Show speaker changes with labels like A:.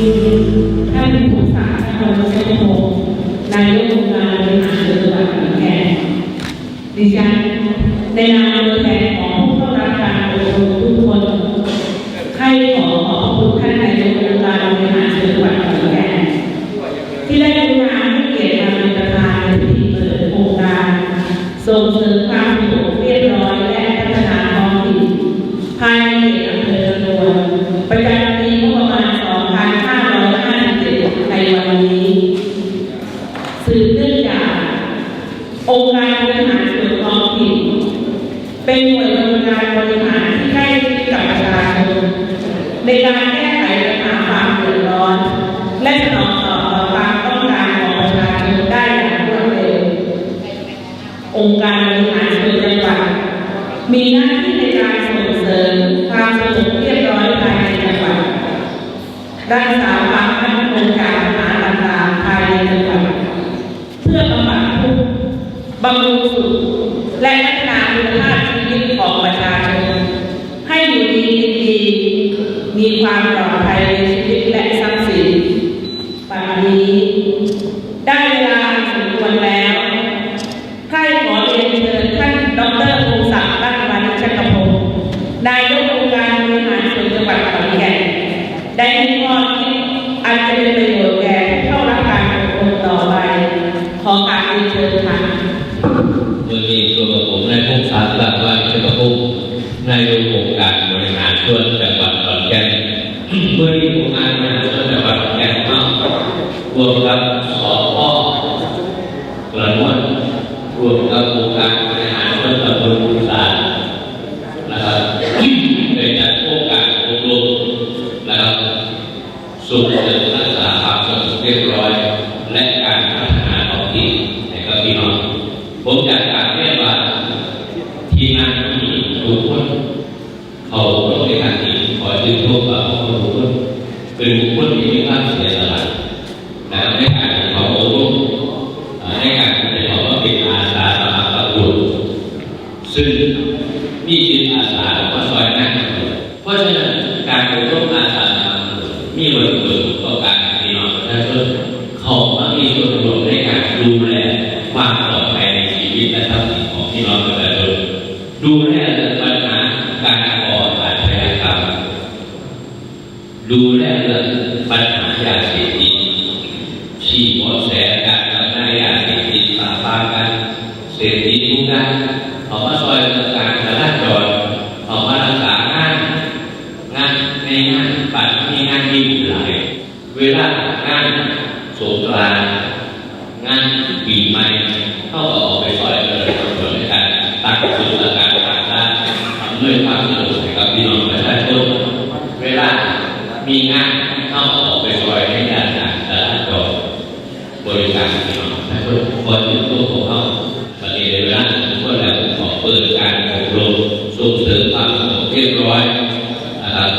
A: ท่าผู้สาธารณสุขนายกองค์การบริหาจังหวดขอนแก่นดิฉันในนามแทนของผู้รับการอบรมทุคนให้ขออบคุท่านนายกองค์การบริหารจังหวัดขอนแก่ที่ได้กรุณาให้เกียรติมาเป็นประธานในพิธีเปิดโครงการส่งเสริมความสงบเรียบร้อยและพัฒนาท้องถิ่นภายในอำเภอโนน องค์การบริหารส่วนท้องถิ่นเป็นหน่วยบริการบริหารที่ใกล้ชิดกับประชาชนในการแก้ไขปัญหาความเดือดร้อน และสนองตอบต่อความต้องการของประชาชนได้อย่างรวดเร็วองค์การบริหารส่วนจังหวัดมีหน้าที่ในการส่งเสริมความสงบเรียบร้อยภายในจังหวัดรักษาความมั่นคงจากปัญหาต่างๆภายในจังหวัดเพื่อบำบัดทุกข์ บำรุงสุขและพัฒนาคุณภาพชีวิตของประชาชนให้อยู่ดีกินดีมีความปลอดภัยในชีวิตและทรัพย์สินปัจจุบันนี้ได้เวลาสมควรแล้วให้ขอเรียนเชิญท่านดรพงศักดิ์รัตนวานิชกพงศ์นายกองค์การบริหารส่วนจังหวัดขอนแก่นได้ให้ข้อคิดอันจะเป็นประโยชน์แก่ผู้เข้ารับการอบรมต่อไป ขอการเรียนเชิญค่ะ
B: โดยมีตัวกับผมนายพงศาลาว่าเจ้าประพุ่มนายกองค์การบริหารส่วนจังหวัดขอนแก่น เมื่อมีองค์การบริหารส่วนจังหวัดขอนแก่นมากรวมกับสอพ่อกระนวลรวมกับองค์การบริหารส่วนตำบลภูสานนะครับได้จัดโครงการอบรมนะครับส่งเสริมรักษาความสงบเรียบร้อย และการพัฒนาท้องถิ่นให้กับพี่น้องผมอยากกราบเรียนว่าทีมงานที่มีทุกคนเขาต้องในการนี้ขอชื่นชมว่าเขาทุกคน เป็นบุคคลที่มีความเสียสละและในการเขาอรมเอ่อในการที่เขาเป็นอาสาสมัครประกวดซึ่งมีจิตอาสามาซอยนั่นเพราะฉะนั้นการอบรมอาสาสมัครมีวัตถุประสงค์ต่อการพี่น้องประชาชนเขามามีส่วนร่วมในการดูแลความปลอดภัยในชีวิตและทรัพย์สินของพี่น้องประชาชนดูแลเรื่องปัญหาการก่ออาชญากรรม ดูแลเรื่องปัญหายาเสพติดชี้บาะแสการทำหน้ายาเสพติดปราบปรามการเสพติดทุกด้านเขามาซอยเรื่องการจราจรเขามารักษางานงานในงานปัดมีงานมีหลายเวลางานสงกรานงานปีใหม่เข้าออกไปซอยเลยส่วนในการตั้งศูนย์ราชการต่างๆอำนวยความสะดวกให้กับพี่น้องประชาชน เวลามีงานเข้าออกไปซอยให้ญาติจากตลาดจอดบริ การเน้องประชาชนอถึงตัวของเขาปฏิเวลาทุกคนแล้วขอเปิดการอบรมส่งเสริมความสงบเรียบร้อยนะครับ